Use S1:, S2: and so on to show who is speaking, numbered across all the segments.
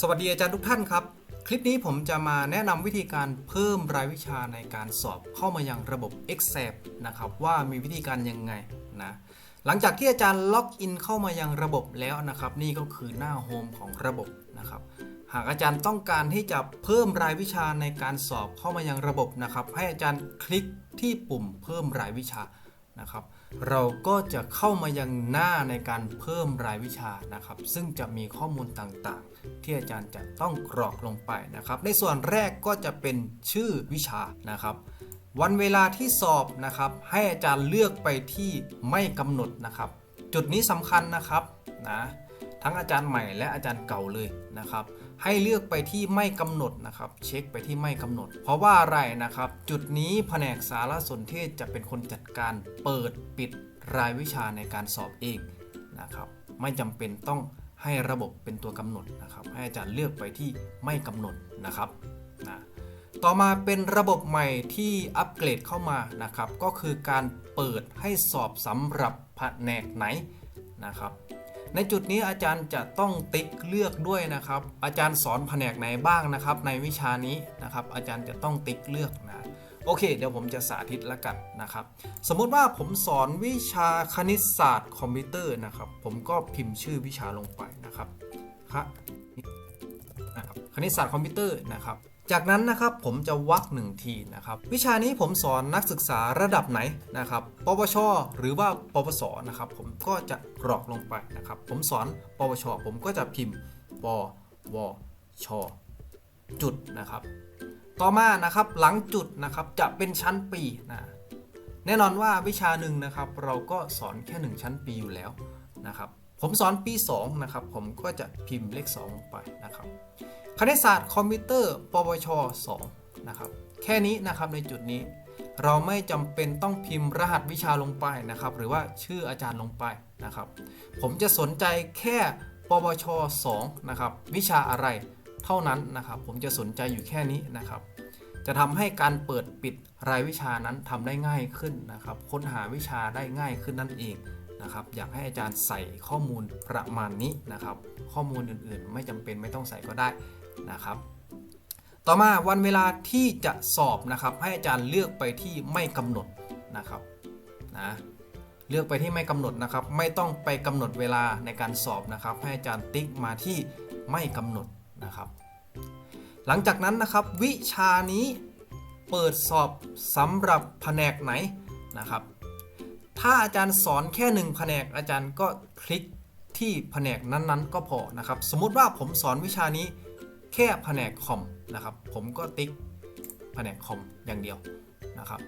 S1: สวัสดีอาจารย์ทุกท่านครับ คลิปนี้ผมจะมาแนะนำวิธีการเพิ่มรายวิชาในการสอบเข้ามายังระบบ Excel นะครับว่ามีวิธีการยังไงนะหลังจากที่อาจารย์ล็อกอินเข้ามายังระบบแล้วนะครับ นี่ก็คือหน้าโฮมของระบบนะครับหากอาจารย์ต้องการที่จะเพิ่มรายวิชาในการสอบเข้ามายังระบบนะครับ ให้อาจารย์คลิกที่ปุ่มเพิ่มรายวิชานะครับ เราก็จะเข้ามายังหน้าในการเพิ่มรายวิชานะครับ ซึ่งจะมีข้อมูลต่างๆ ที่อาจารย์จะต้องกรอกลงไปนะครับ ในส่วนแรกก็จะเป็นชื่อวิชานะครับ วันเวลาที่สอบนะครับ ให้อาจารย์เลือกไปที่ไม่กำหนดนะครับ จุดนี้สำคัญนะครับนะทั้งอาจารย์ใหม่และอาจารย์เก่าเลยนะครับ ให้เลือกไปที่ไม่กำหนดนะครับ เช็คไปที่ไม่กำหนด เพราะว่าอะไรนะครับ จุดนี้แผนกสารสนเทศจะเป็นคนจัดการเปิดปิดรายวิชาในการสอบเองนะครับไม่จำเป็นต้องให้ระบบเป็นตัวกำหนดนะครับ ให้อาจารย์เลือกไปที่ไม่กำหนดนะครับนะต่อมาเป็นระบบใหม่ที่อัปเกรดเข้ามานะครับ ก็คือการเปิดให้สอบสำหรับแผนกไหนนะครับ ในจุดนี้อาจารย์จะต้องติ๊กเลือกด้วยนะครับ อาจารย์สอนแผนกไหนบ้างนะครับ ในวิชานี้นะครับ อาจารย์จะต้องติ๊กเลือกนะโอเค เดี๋ยวผมจะสาธิตละกันนะครับ สมมุติว่าผมสอนวิชาคณิตศาสตร์คอมพิวเตอร์นะครับ ผมก็พิมพ์ชื่อวิชาลงไปนะครับครับนะครับคณิตศาสตร์คอมพิวเตอร์นะครับ จากนั้นนะครับผมจะวักหนึ่งทีนะครับวิชานี้ผมสอนนักศึกษาระดับไหนนะครับปวช หรือว่าปวสนะครับผมก็จะกรอกลงไปนะครับผมสอนปวช ผมก็จะพิมพ์ปวช จุดนะครับ ต่อมานะครับหลังจุดนะครับจะเป็นชั้นปีนะแน่นอนว่าวิชาหนึ่งนะครับเราก็สอนแค่ 1 ชั้นปีอยู่แล้วนะครับ ผมสอนปี 2 นะครับ ผมก็จะพิมพ์เลข 2 ลงไปนะครับ คณิตศาสตร์คอมพิวเตอร์ ปวช 2 นะครับ แค่นี้นะครับในจุดนี้ เราไม่จำเป็นต้องพิมพ์รหัสวิชาลงไปนะครับ หรือว่าชื่ออาจารย์ลงไปนะครับ ผมจะสนใจแค่ปวช 2 นะครับ วิชาอะไรเท่านั้นนะครับ ผมจะสนใจอยู่แค่นี้นะครับ จะทำให้การเปิดปิดรายวิชานั้นทำได้ง่ายขึ้นนะครับ ค้นหาวิชาได้ง่ายขึ้นนั่นเอง นะครับอยากให้อาจารย์ใส่ข้อมูลประมาณนี้นะครับ ข้อมูลอื่นๆ ไม่จำเป็นไม่ต้องใส่ก็ได้นะครับ ต่อมาวันเวลาที่จะสอบนะครับ ให้อาจารย์เลือกไปที่ไม่กำหนดนะครับนะเลือกไปที่ไม่กำหนดนะครับ ไม่ต้องไปกำหนดเวลาในการสอบนะครับ ให้อาจารย์ติ๊กมาที่ไม่กำหนดนะครับ หลังจากนั้นนะครับวิชานี้เปิดสอบสำหรับแผนกไหนนะครับ ถ้าอาจารย์สอนแค่หนึ่งแผนกอาจารย์ก็คลิกที่แผนกนั้นๆ ก็พอนะครับสมมุติว่าผมสอนวิชานี้แค่แผนกคอมนะครับผมก็ติ๊กแผนกคอมอย่างเดียวนะครับ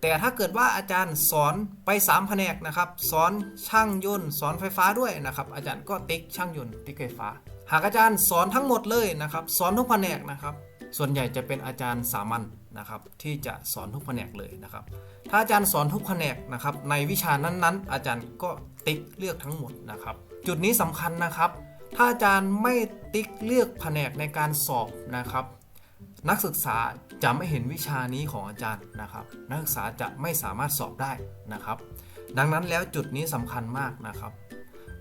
S1: แต่ถ้าเกิดว่าอาจารย์สอนไป 3 แผนกนะครับสอนช่างยนต์ สอนไฟฟ้าด้วยนะครับอาจารย์ก็ติ๊กช่างยนต์ติ๊กไฟฟ้า หากอาจารย์สอนทั้งหมดเลยนะครับสอนทุกแผนกนะครับส่วนใหญ่จะเป็นอาจารย์สามัญ นะครับที่จะสอนทุกแผนกเลยนะครับ ถ้าอาจารย์สอนทุกแผนกนะครับในวิชานั้นๆ อาจารย์ก็ติ๊กเลือกทั้งหมดนะครับ จุดนี้สำคัญนะครับ ถ้าอาจารย์ไม่ติ๊กเลือกแผนกในการสอบนะครับนักศึกษาจะไม่เห็นวิชานี้ของอาจารย์นะครับ นักศึกษาจะไม่สามารถสอบได้นะครับ ดังนั้นแล้วจุดนี้สำคัญมากนะครับ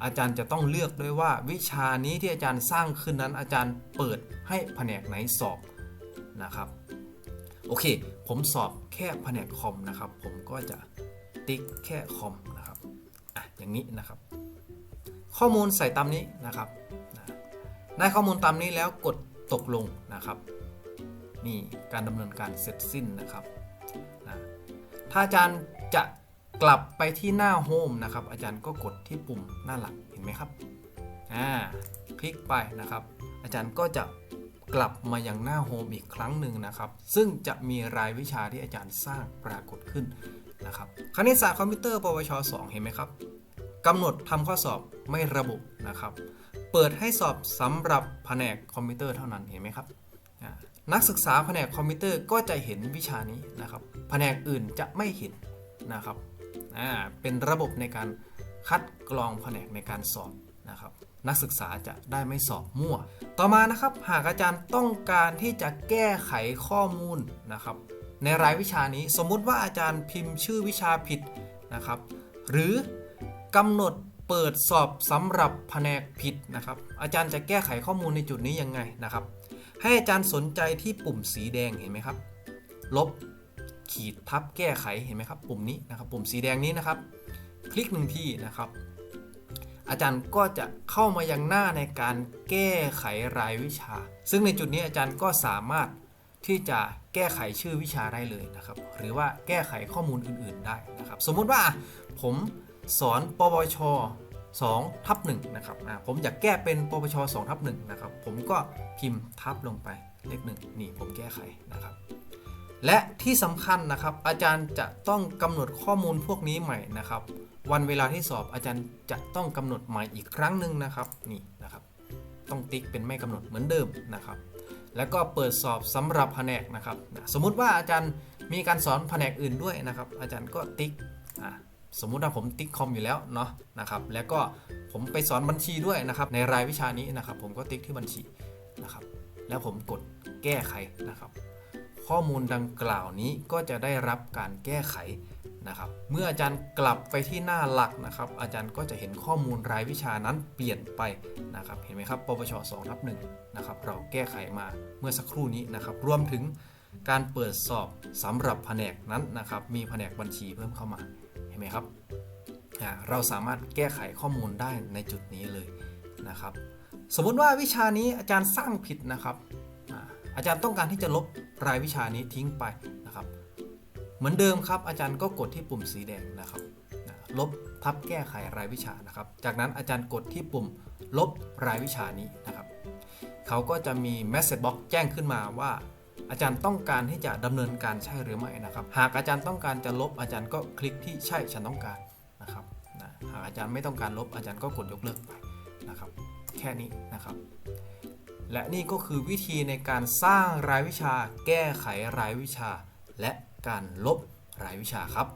S1: อาจารย์จะต้องเลือกด้วยว่าวิชานี้ที่อาจารย์สร้างขึ้นนั้นอาจารย์เปิดให้แผนกไหนสอบนะครับ โอเค ผมสอบแค่แผนกคอมนะครับ ผมก็จะติ๊กแค่คอมนะครับอะอย่างนี้นะครับ ข้อมูลใส่ตามนี้นะครับนะได้ข้อมูลตามนี้แล้วกดตกลงนะครับ นี่การดำเนินการเสร็จสิ้นนะครับนะถ้าอาจารย์จะกลับไปที่หน้าโฮมนะครับ อาจารย์ก็กดที่ปุ่มหน้าหลักเห็นไหมครับอ่าคลิกไปนะครับ อาจารย์ก็จะ กลับมายังหน้าโฮมอีกครั้งหนึ่งนะครับ ซึ่งจะมีรายวิชาที่อาจารย์สร้างปรากฏขึ้นนะครับคณิตศาสตร์คอมพิวเตอร์ปวช 2 เห็นไหมครับกำหนดทำข้อสอบไม่ระบุนะครับ เปิดให้สอบสำหรับแผนกคอมพิวเตอร์เท่านั้นเห็นไหมครับนักศึกษาแผนกคอมพิวเตอร์ก็จะเห็นวิชานี้นะครับแผนกอื่นจะไม่เห็นนะครับเป็นระบบในการคัดกรองแผนกในการสอบ นะครับนักศึกษาจะได้ไม่สอบมั่ว ต่อมานะครับหากอาจารย์ต้องการที่จะแก้ไขข้อมูลนะครับในรายวิชานี้สมมุติว่าอาจารย์พิมพ์ชื่อวิชาผิดนะครับ หรือกำหนดเปิดสอบสำหรับแผนกผิดนะครับ อาจารย์จะแก้ไขข้อมูลในจุดนี้ยังไงนะครับ ให้อาจารย์สนใจที่ปุ่มสีแดงเห็นไหมครับ ลบขีดทับแก้ไขเห็นไหมครับ ปุ่มนี้นะครับ ปุ่มสีแดงนี้นะครับ คลิกหนึ่งทีนะครับ อาจารย์ก็จะเข้ามายังหน้าในการแก้ไขรายวิชา ซึ่งในจุดนี้อาจารย์ก็สามารถที่จะแก้ไขชื่อวิชาได้เลยนะครับ หรือว่าแก้ไขข้อมูลอื่น ๆได้นะครับ สมมุติว่าผมสอนปวช2ทับ1นะครับผมอยากแก้เป็นปวช2ทับ1นะครับ ผมก็พิมพ์ทับลงไปเลขหนึ่งนี่ผมแก้ไขนะครับ และที่สำคัญนะครับ อาจารย์จะต้องกำหนดข้อมูลพวกนี้ใหม่นะครับ วันเวลาที่สอบอาจารย์จะต้องกำหนดใหม่อีกครั้งหนึ่งนะครับนี่นะครับ ต้องติ๊กเป็นไม่กำหนดเหมือนเดิมนะครับ แล้วก็เปิดสอบสำหรับแผนกนะครับ สมมุติว่าอาจารย์มีการสอนแผนกอื่นด้วยนะครับ อาจารย์ก็ติ๊กอะสมมุติว่าผมติ๊กคอมอยู่แล้วเนาะนะครับแล้วก็ผมไปสอนบัญชีด้วยนะครับ ในรายวิชานี้นะครับ ผมก็ติ๊กที่บัญชีนะครับ แล้วผมกดแก้ไขนะครับ ข้อมูลดังกล่าวนี้ก็จะได้รับการแก้ไขนะครับ เมื่ออาจารย์กลับไปที่หน้าหลักนะครับ อาจารย์ก็จะเห็นข้อมูลรายวิชานั้นเปลี่ยนไปนะครับ เห็นไหมครับ ปปช2ทับ1นะครับ เราแก้ไขมาเมื่อสักครู่นี้นะครับ รวมถึงการเปิดสอบสำหรับแผนกนั้นนะครับ มีแผนกบัญชีเพิ่มเข้ามา เห็นไหมครับ เราสามารถแก้ไขข้อมูลได้ในจุดนี้เลยนะครับ สมมุติว่าวิชานี้อาจารย์สร้างผิดนะครับ อาจารย์ต้องการที่จะลบ รายวิชานี้ทิ้งไปนะครับ เหมือนเดิมครับ อาจารย์ก็กดที่ปุ่มสีแดงนะครับลบทับแก้ไขรายวิชานะครับ จากนั้นอาจารย์กดที่ปุ่มลบรายวิชานี้นะครับ เขาก็จะมี message box แจ้งขึ้นมาว่า อาจารย์ต้องการที่จะดำเนินการใช่หรือไม่นะครับ หากอาจารย์ต้องการจะลบอาจารย์ก็คลิกที่ใช่ฉันต้องการนะครับหากอาจารย์ไม่ต้องการลบอาจารย์ก็กดยกเลิกไปนะครับ แค่นี้นะครับ และนี่ก็คือวิธีในการสร้างรายวิชา แก้ไขรายวิชา และการลบรายวิชาครับ